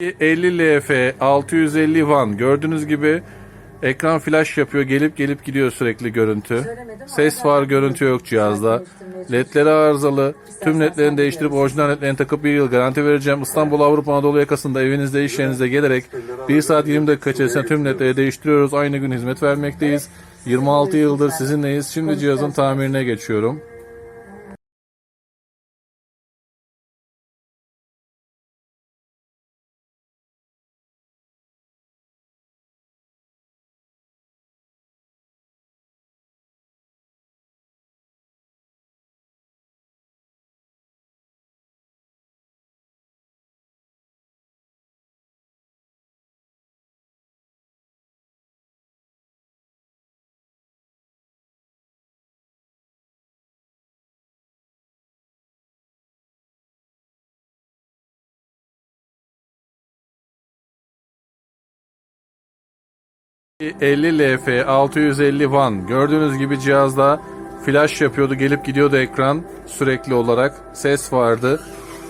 50 LF 650 Van gördüğünüz gibi ekran flash yapıyor gelip gelip gidiyor sürekli görüntü. Ses var görüntü yok cihazda. Ledleri arızalı. Tüm ledlerini değiştirip orijinal ledlerini takıp bir yıl garanti vereceğim. İstanbul Avrupa Anadolu yakasında evinizde iş yerinize gelerek 1 saat 20 dakika içerisinde tüm ledleri değiştiriyoruz. Aynı gün hizmet vermekteyiz. 26 yıldır sizinleyiz. Şimdi cihazın tamirine geçiyorum. 50 LF 650 Van gördüğünüz gibi cihazda flash yapıyordu gelip gidiyordu ekran sürekli olarak ses vardı.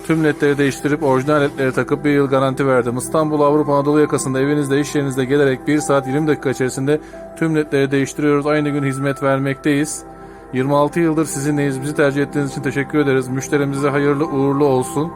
Tüm ledleri değiştirip orijinal ledleri takıp bir yıl garanti verdim. İstanbul Avrupa Anadolu yakasında evinizde iş yerinizde gelerek 1 saat 20 dakika içerisinde tüm ledleri değiştiriyoruz. Aynı gün hizmet vermekteyiz. 26 yıldır sizinleyiz. Bizi tercih ettiğiniz için teşekkür ederiz. Müşterimize hayırlı uğurlu olsun.